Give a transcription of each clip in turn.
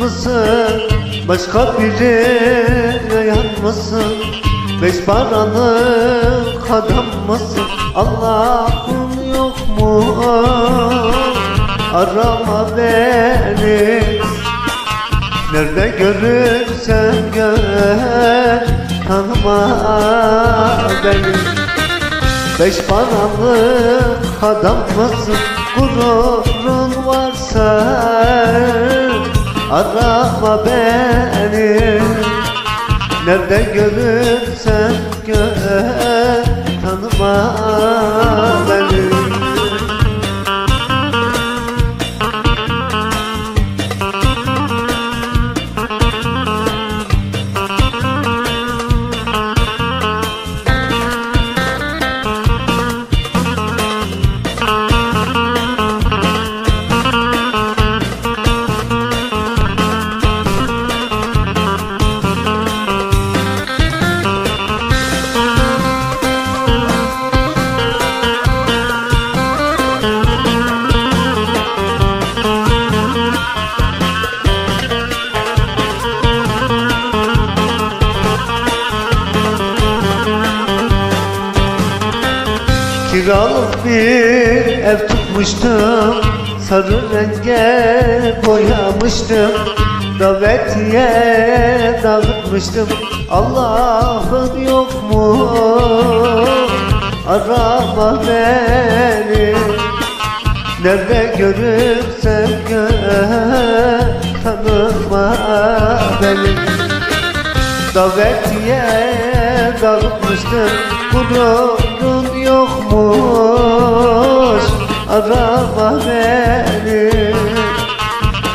mısın? Başka birine yanmasın? Beş paralık adam mısın? Allah'ın yok mu? Arama beni Nerede görürsen gör Tanıma beni Beş paralık adam mısın? Gururun varsa Arama beni. Nerede görürsen gör Tanıma beni Kiralık bir ev tutmuştum Sarı renge boyamıştım. Davetiye dağıtmıştım Allah'ın yok mu? Arama beni. Nerede görürsen gör Tanıma beni. Davetiye dağıtmıştım Gururun yokmuş. Arama beni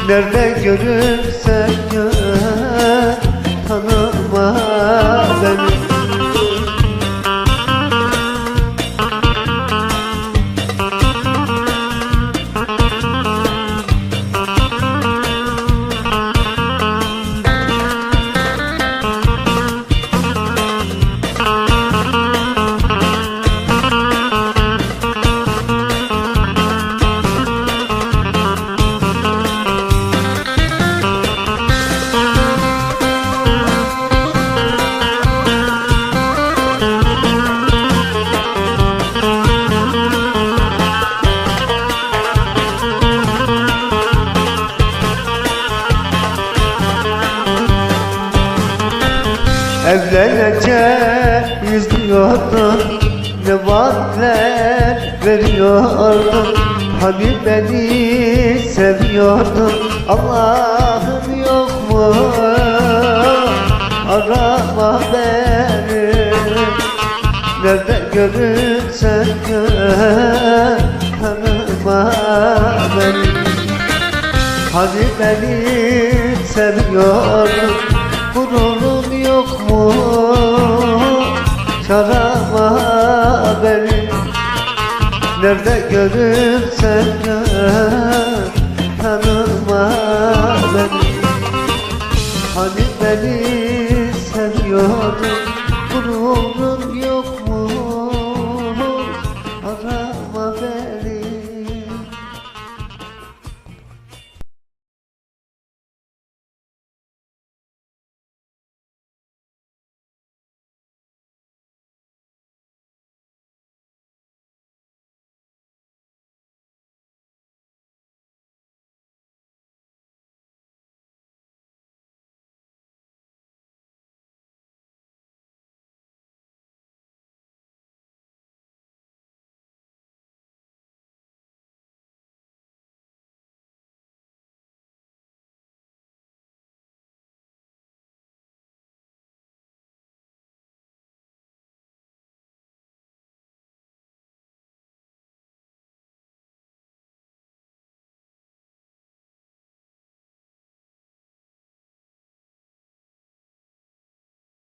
Nerede Evleneceğiz diyordun. Ne vaatler veriyordun? Hani beni seviyordun? Allah'ın yok mu? Arama beni. Nerede görürsen gör Tanıma beni. Hani beni seviyordun? Yok Çarama beni. Nerede görürsen gör Tanıma beni. Hani beni seviyordun? Gururun yok.